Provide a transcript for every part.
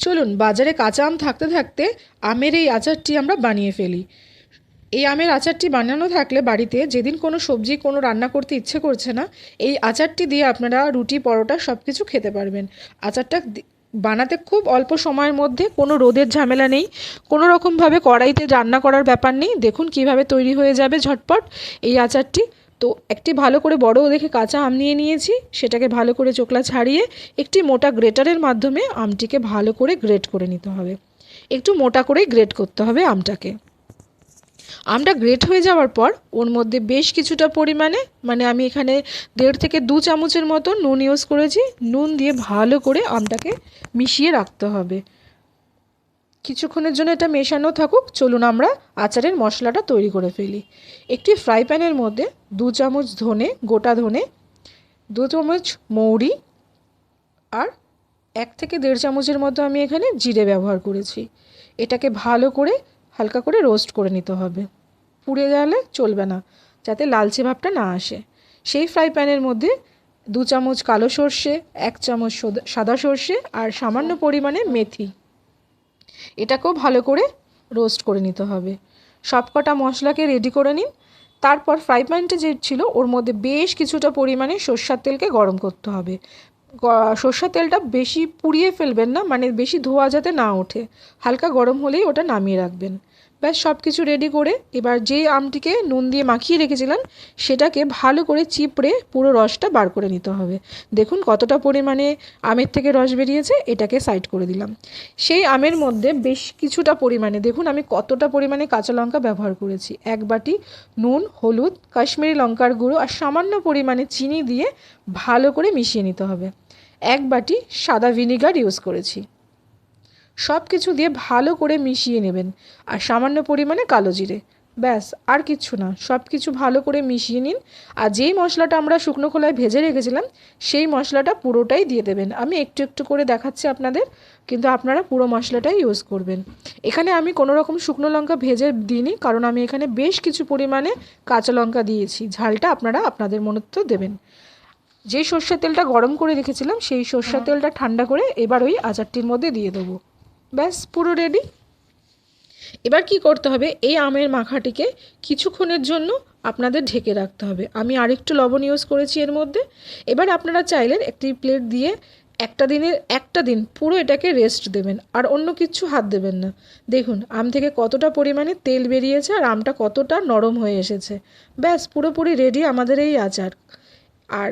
চলুন, বাজারে কাঁচা আম থাকতে থাকতে আমের এই আচারটি আমরা বানিয়ে ফেলি। এই আমের আচারটি বানানো থাকলে বাড়িতে যেদিন কোনো সবজি, কোনো রান্না করতে ইচ্ছে করছে না, এই আচারটি দিয়ে আপনারা রুটি, পরোটা সব কিছু খেতে পারবেন। আচারটা বানাতে খুব অল্প সময়ের মধ্যে, কোনো রোদের ঝামেলা নেই, কোনো রকমভাবে কড়াইতে রান্না করার ব্যাপার নেই। দেখুন কীভাবে তৈরি হয়ে যাবে ঝটপট এই আচারটি। তো একটি ভালো করে বড় দেখে কাঁচা আম নিয়ে নিয়েছি, সেটাকে ভালো করে চোকলা ছাড়িয়ে একটি মোটা গ্রেটারের মাধ্যমে আমটিকে ভালো করে গ্রেট করে নিতে হবে। একটু মোটা করেই গ্রেট করতে হবে আমটাকে। আমটা গ্রেট হয়ে যাওয়ার পর ওর মধ্যে বেশ কিছুটা পরিমাণে মানে আমি এখানে দেড় থেকে দু চামচের মতো নুন ইউজ করেছি, নুন দিয়ে ভালো করে আমটাকে মিশিয়ে রাখতে হবে। কিছুক্ষণের জন্য এটা মেশানো থাকুক, চলুন আমরা আচারের মশলাটা তৈরি করে ফেলি। একটি ফ্রাই প্যানের মধ্যে দু চামচ ধনে, গোটা ধনে, দু চামচ মৌরি আর এক থেকে দেড় চামচের মতো আমি এখানে জিরে ব্যবহার করেছি। এটাকে ভালো করে হালকা করে রোস্ট করে নিতে হবে। পুড়ে গেলে চলবে না, যাতে লালচে ভাবটা না আসে। সেই ফ্রাই প্যানের মধ্যে দু চামচ কালো সর্ষে, এক চামচ সোদা- সর্ষে আর সামান্য পরিমাণে মেথি। এটাকেও ভালো করে রোস্ট করে নিতে হবে। সব কটা মশলাকে রেডি করে নিন। তারপর ফ্রাই প্যানটা যে ছিল, ওর মধ্যে বেশ কিছুটা পরিমাণে সর্ষার তেলকে গরম করতে হবে। সর্ষার তেলটা বেশি পুড়িয়ে ফেলবেন না মানে বেশি ধোয়া যাতে না ওঠে। হালকা গরম হলেই ওটা নামিয়ে রাখবেন। ব্যাস সব কিছু রেডি করে এবার যেই আমটিকে নুন দিয়ে মাখিয়ে রেখেছিলাম, সেটাকে ভালো করে চিপড়ে পুরো রসটা বার করে নিতে হবে। দেখুন কতটা পরিমাণে আমের থেকে রস বেরিয়েছে, এটাকে সাইড করে দিলাম। সেই আমের মধ্যে বেশ কিছুটা পরিমাণে, দেখুন আমি কতটা পরিমাণে কাঁচা লঙ্কা ব্যবহার করেছি। এক বাটি নুন, হলুদ, কাশ্মীরি লঙ্কার গুঁড়ো আর সামান্য পরিমাণে চিনি দিয়ে ভালো করে মিশিয়ে নিতে হবে। এক বাটি সাদা ভিনিগার ইউজ করেছি। সব কিছু দিয়ে ভালো করে মিশিয়ে নেবেন। আর সামান্য পরিমাণে কালো জিরে। ব্যাস আর কিচ্ছু না। সব কিছু ভালো করে মিশিয়ে নিন। আর যেই মশলাটা আমরা শুকনো খোলায় ভেজে রেখেছিলাম সেই মশলাটা পুরোটাই দিয়ে দেবেন। আমি একটু একটু করে দেখাচ্ছি আপনাদের কিন্তু আপনারা পুরো মশলাটাই ইউজ করবেন। এখানে আমি কোনো রকম শুকনো লঙ্কা ভেজে দিইনি কারণ আমি এখানে বেশ কিছু পরিমাণে কাঁচা লঙ্কা দিয়েছি। ঝালটা আপনারা আপনাদের মনত্ব দেবেন। যেই সর্ষের তেলটা গরম করে রেখেছিলাম সেই সর্ষের তেলটা ঠান্ডা করে এবার ওই আচারটির মধ্যে দিয়ে দেবো। ব্যাস, পুরো রেডি এবার কি করতে হবে? এই আমের মাখাটিকে কিছুক্ষণের জন্য আপনাদের ঢেকে রাখতে হবে। আমি আরেকটু লবণ ইউজ করেছি এর মধ্যে। এবার আপনারা চাইলেন একটি প্লেট দিয়ে একটা দিনের, একটা দিন পুরো এটাকে রেস্ট দেবেন। আর অন্য কিছু হাত দেবেন না। দেখুন, আম থেকে কতটা পরিমাণে তেল বেরিয়েছে আর আমটা কতটা নরম হয়ে এসেছে। ব্যাস, পুরোপুরি রেডি আমাদের এই আচার। আর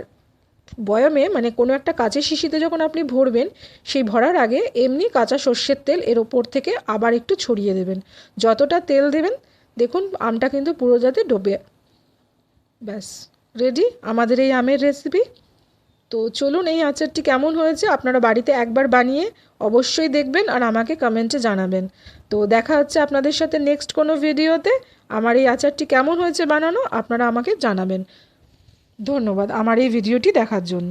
বয়ামে মানে কোনো একটা কাঁচের শিশিতে যখন আপনি ভরবেন, সেই ভরার আগে এমনি কাঁচা সর্ষের তেল এর ওপর থেকে আবার একটু ছড়িয়ে দেবেন। যতটা তেল দেবেন, দেখুন আমটা কিন্তু পুরো যাতে ডোবে। ব্যাস, রেডি? আমাদের এই আমের রেসিপি তো চলুন এই আচারটি কেমন হয়েছে, আপনারা বাড়িতে একবার বানিয়ে অবশ্যই দেখবেন আর আমাকে কমেন্টে জানাবেন। তো দেখা হচ্ছে আপনাদের সাথে নেক্সট কোনো ভিডিওতে আমার এই আচারটি কেমন হয়েছে বানানো, আপনারা আমাকে জানাবেন। ধন্যবাদ আমার এই ভিডিওটি দেখার জন্য।